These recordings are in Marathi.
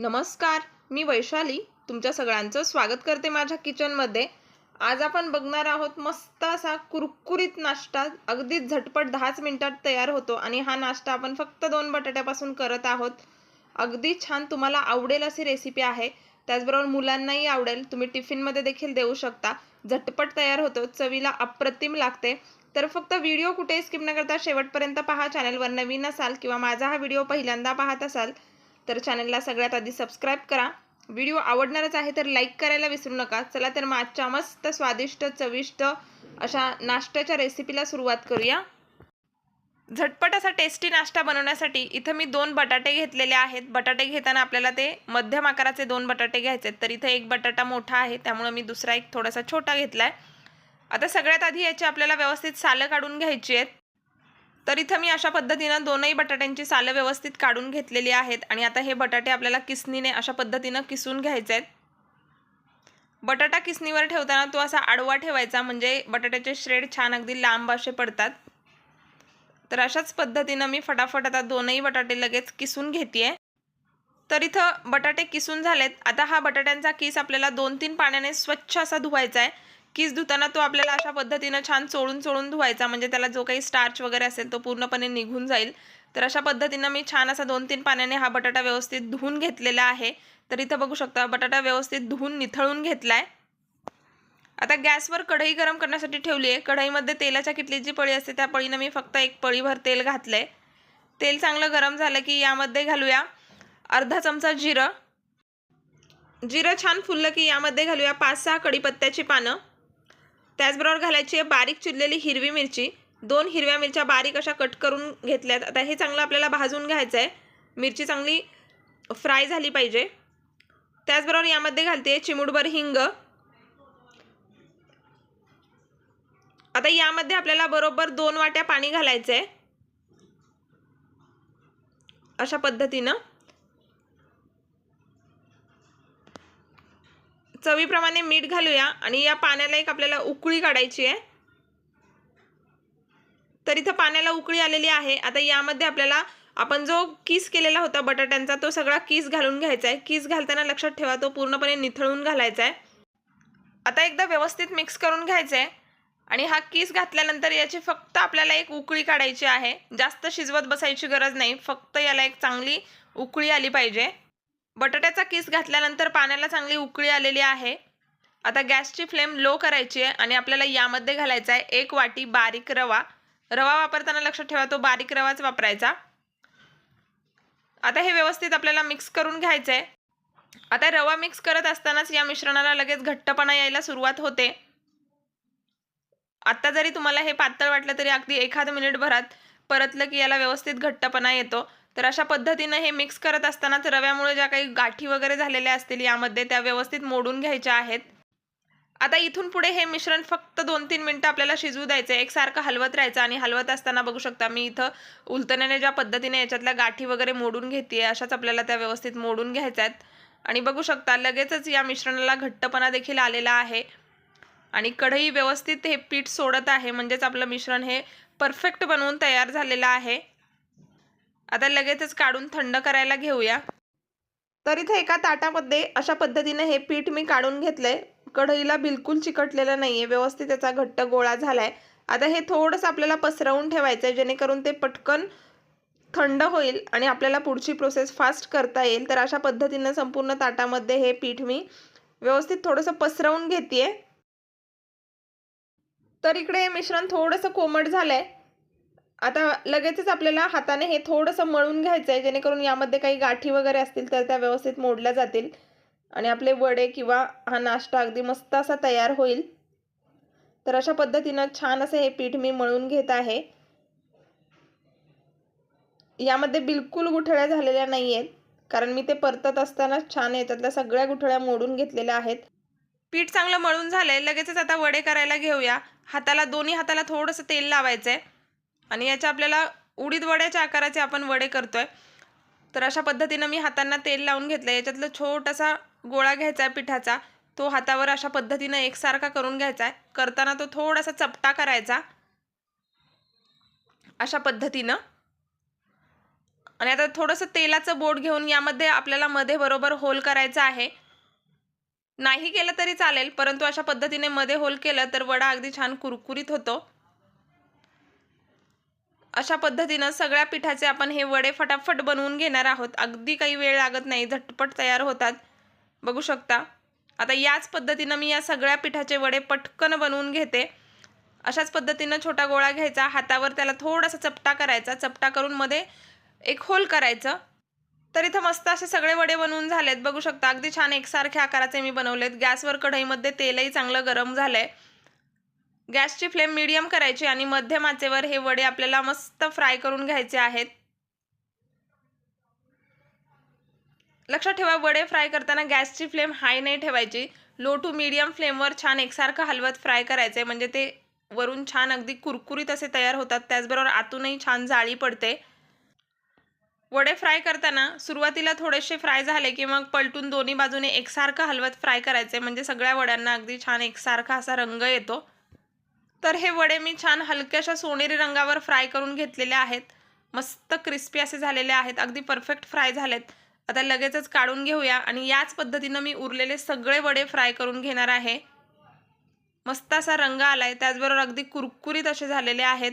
नमस्कार मी वैशाली. तुमच्या सगळ्यांचं स्वागत करते माझ्या किचनमध्ये. आज आपण बघणार आहोत मस्त असा कुरकुरीत नाश्ता. अगदी झटपट दहाच मिनटात तयार होतो आणि हा नाश्ता आपण फक्त दोन बटाट्यापासून करत आहोत. अगदी छान तुम्हाला आवडेल अशी रेसिपी आहे. त्याचबरोबर मुलांनाही आवडेल. तुम्ही टिफिनमध्ये देखील देऊ शकता. झटपट तयार होतो. चवीला अप्रतिम लागते. तर फक्त व्हिडिओ कुठेही स्किप न करता शेवटपर्यंत पहा. चॅनलवर नवीन असाल किंवा माझा हा व्हिडिओ पहिल्यांदा पाहत असाल तर चॅनलला सगळ्यात आधी सबस्क्राईब करा. व्हिडिओ आवडणारच आहे तर लाईक करायला विसरू नका. चला तर मग आजच्या मस्त स्वादिष्ट चविष्ट अशा नाश्त्याच्या रेसिपीला सुरुवात करूया. झटपट असा टेस्टी नाश्ता बनवण्यासाठी इथं मी दोन बटाटे घेतलेले आहेत. बटाटे घेताना आपल्याला ते मध्यम आकाराचे दोन बटाटे घ्यायचे आहेत. तर इथं एक बटाटा मोठा आहे त्यामुळे मी दुसरा एक थोडासा छोटा घेतला आहे आता सगळ्यात आधी याची आपल्याला व्यवस्थित सालं काढून घ्यायची आहेत. तर इथं मी अशा पद्धतीनं दोनही बटाट्यांची सालं व्यवस्थित काढून घेतलेली आहेत. आणि आता हे बटाटे आपल्याला किसनीने अशा पद्धतीनं किसून घ्यायचे आहेत. बटाटा किसनीवर ठेवताना तो असा आडवा ठेवायचा म्हणजे बटाट्याचे श्रेड छान अगदी लांब असे पडतात. तर अशाच पद्धतीनं मी फटाफट आता दोनही बटाटे लगेच किसून घेते तर इथं बटाटे किसून झालेत. आता हा बटाट्यांचा किस आपल्याला दोन तीन पाण्याने स्वच्छ असा धुवायचा आहे. किस धुताना तो आपल्याला अशा पद्धतीनं छान चोळून चोळून धुवायचा म्हणजे त्याला जो काही स्टार्च वगैरे असेल तो पूर्णपणे निघून जाईल. तर अशा पद्धतीनं मी छान असा दोन तीन पाण्याने हा बटाटा व्यवस्थित धुवून घेतलेला आहे. तर इथं बघू शकता बटाटा व्यवस्थित धुवून निथळून घेतला आहे आता गॅसवर कढई गरम करण्यासाठी ठेवली आहे कढईमध्ये तेलाच्या किटली जी पळी असते त्या पळीनं मी फक्त एक पळीभर तेल घातलं आहे तेल चांगलं गरम झालं की यामध्ये घालूया अर्धा चमचा जिरं. जिरं छान फुललं की यामध्ये घालूया पाच सहा कढीपत्त्याची पानं. त्याचबरोबर घालायची आहे बारीक चिरलेली हिरवी मिरची. दोन हिरव्या मिरच्या बारीक अशा कट करून घेतल्यात. आता हे चांगलं आपल्याला भाजून घ्यायचं आहे. मिरची चांगली फ्राय झाली पाहिजे. त्याचबरोबर यामध्ये घालते चिमुडभर हिंग. आता यामध्ये आपल्याला बरोबर दोन वाट्या पाणी घालायचं आहे अशा पद्धतीनं. चवीप्रमाणे मीठ घालूया आणि या पाण्याला एक आपल्याला उकळी काढायची आहे. तर इथं पाण्याला उकळी आलेली आहे. आता यामध्ये आपल्याला आपण जो किस केलेला होता बटाट्यांचा तो सगळा किस घालून घ्यायचा आहे. किस घालताना लक्षात ठेवा तो पूर्णपणे निथळून घालायचा आहे. आता एकदा व्यवस्थित मिक्स करून घ्यायचं आहे. आणि हा किस घातल्यानंतर याची फक्त आपल्याला एक उकळी काढायची आहे. जास्त शिजवत बसायची गरज नाही. फक्त याला एक चांगली उकळी आली पाहिजे. बटाट्याचा किस घातल्यानंतर पाण्याला चांगली उकळी आलेली आहे. आता गॅसची फ्लेम लो करायची आहे आणि आपल्याला यामध्ये घालायचा आहे एक वाटी बारीक रवा. रवा वापरताना लक्षात ठेवा तो बारीक रवाच वापरायचा. आता हे व्यवस्थित आपल्याला मिक्स करून घ्यायचं आहे आता रवा मिक्स करत असतानाच या मिश्रणाला लगेच घट्टपणा यायला सुरुवात होते. आत्ता जरी तुम्हाला हे पातळ वाटलं तरी अगदी एखाद मिनिट भरात परतलं की याला व्यवस्थित घट्टपणा येतो. तर अशा पद्धतीनं हे मिक्स करत असतानाच रव्यामुळे ज्या काही गाठी वगैरे झालेल्या असतील यामध्ये त्या व्यवस्थित मोडून घ्यायच्या आहेत. आता इथून पुढे हे मिश्रण फक्त दोन तीन मिनटं आपल्याला शिजवू द्यायचं आहे एकसारखं हलवत राहायचं आणि हलवत असताना बघू शकता मी इथं उलतण्याने ज्या पद्धतीने याच्यातल्या गाठी वगैरे मोडून घेते अशाच आपल्याला त्या व्यवस्थित मोडून घ्यायच्या आहेत. आणि बघू शकता लगेचच या मिश्रणाला घट्टपणा देखील आलेला आहे. आणि कढई व्यवस्थित हे पीठ सोडत आहे. म्हणजेच आपलं मिश्रण हे परफेक्ट बनवून तयार झालेलं आहे. आता लगेचच काढून थंड करायला घेऊया. तर इथे एका ताटामध्ये अशा पद्धतीने हे पीठ मी काढून घेतलंय. कढईला बिलकुल चिकटलेलं नाही आहे व्यवस्थित त्याचा घट्ट गोळा झाला आहे आता हे थोडंसं आपल्याला पसरवून ठेवायचं आहे जेणेकरून ते पटकन थंड होईल आणि आपल्याला पुढची प्रोसेस फास्ट करता येईल. तर अशा पद्धतीनं संपूर्ण ताटामध्ये हे पीठ मी व्यवस्थित थोडंसं पसरवून घेते तर इकडे हे मिश्रण थोडंसं कोमट झालं आहे आता लगेचच आपल्याला हाताने हे थोडंसं मळून घ्यायचं आहे जेणेकरून यामध्ये काही गाठी वगैरे असतील तर त्या व्यवस्थित मोडल्या जातील. आणि आपले वडे किंवा हा नाश्ता अगदी मस्त असा तयार होईल. तर अशा पद्धतीनं छान असं हे पीठ मी मळून घेत आहे. यामध्ये बिलकुल गुठळ्या झालेल्या नाही आहेत कारण मी ते परतत असताना छान याच्यातल्या सगळ्या गुठळ्या मोडून घेतलेल्या आहेत. पीठ चांगलं मळून झालंय लगेचच आता वडे करायला घेऊया. हाताला दोन्ही हाताला थोडंसं तेल लावायचं आहे आणि याच्या आपल्याला उडीद वड्याच्या आकाराचे आपण वडे करतोय. तर अशा पद्धतीनं मी हातांना तेल लावून घेतलं याच्यातलं छोटासा गोळा घ्यायचा आहे पिठाचा. तो हातावर अशा पद्धतीनं एकसारखा करून घ्यायचा आहे. करताना तो थोडासा चपटा करायचा. अशा पद्धतीनं. आणि आता थोडंसं तेलाचं बोट घेऊन यामध्ये आपल्याला मध्ये बरोबर होल करायचं आहे. नाही केलं तरी चालेल परंतु अशा पद्धतीने मध्ये होल केलं तर वडा अगदी छान कुरकुरीत होतो. अशा पद्धतीनं सगळ्या पिठाचे आपण हे वडे फटाफट बनवून घेणार आहोत. अगदी काही वेळ लागत नाही. झटपट तयार होतात. बघू शकता. आता याच पद्धतीनं मी या सगळ्या पिठाचे वडे पटकन बनवून घेते. अशाच पद्धतीनं छोटा गोळा घ्यायचा. हातावर त्याला थोडासा चपटा करायचा. चपटा करून मध्ये एक होल करायचं. तर इथं मस्त असे सगळे वडे बनवून झालेत. बघू शकता. अगदी छान एकसारख्या आकाराचे मी बनवलेत. गॅसवर कढईमध्ये तेलही चांगलं गरम झालं आहे गॅसची फ्लेम मिडियम करायची आणि मध्यम आचेवर हे वडे आपल्याला मस्त फ्राय करून घ्यायचे आहेत. लक्षात ठेवा वडे फ्राय करताना गॅसची फ्लेम हाय नाही ठेवायची. लो टू मीडियम फ्लेमवर छान एकसारखं हलवत फ्राय करायचे. म्हणजे ते वरून छान अगदी कुरकुरीत असे तयार होतात. त्याचबरोबर आतूनही छान जाळी पडते. वडे फ्राय करताना सुरुवातीला थोडेसे फ्राय झाले की मग पलटून दोन्ही बाजूने एकसारखं हलवत फ्राय करायचे. म्हणजे सगळ्या वड्यांना अगदी छान एकसारखा असा रंग येतो. तर हे वडे मी छान हलक्याशा सोनेरी रंगावर फ्राय करून घेतलेले आहेत. मस्त क्रिस्पी असे झालेले आहेत. अगदी परफेक्ट फ्राय झालेत. आता लगेचच काढून घेऊया आणि याच पद्धतीनं मी उरलेले सगळे वडे फ्राय करून घेणार आहे. मस्त असा रंग आलाय. त्याचबरोबर अगदी कुरकुरीत असे झालेले आहेत.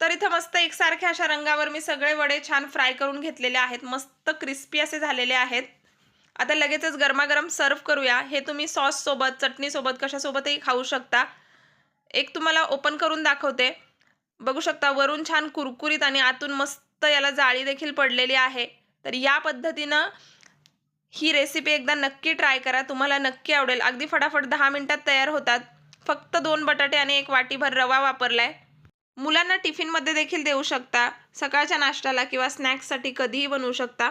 तर इथं मस्त एकसारख्या अशा रंगावर मी सगळे वडे छान फ्राय करून घेतलेले आहेत. मस्त क्रिस्पी असे झालेले आहेत. आता लगेचच गरमागरम सर्व करूया. हे तुम्ही सॉससोबत चटणीसोबत कशासोबतही खाऊ शकता. एक तुम्हाला ओपन करून दाखवते. बघू शकता वरून छान कुरकुरीत आणि आतून मस्त याला जाळी देखील पडलेली आहे. तर या पद्धतीनं ही रेसिपी एकदा नक्की ट्राय करा. तुम्हाला नक्की आवडेल. अगदी फटाफट दहा मिनटात तयार होतात. फक्त दोन बटाटे आणि एक वाटीभर रवा वापरलाय. मुलांना टिफिनमध्ये देखील देऊ शकता. सकाळच्या नाश्त्याला किंवा स्नॅक्ससाठी कधीही बनवू शकता.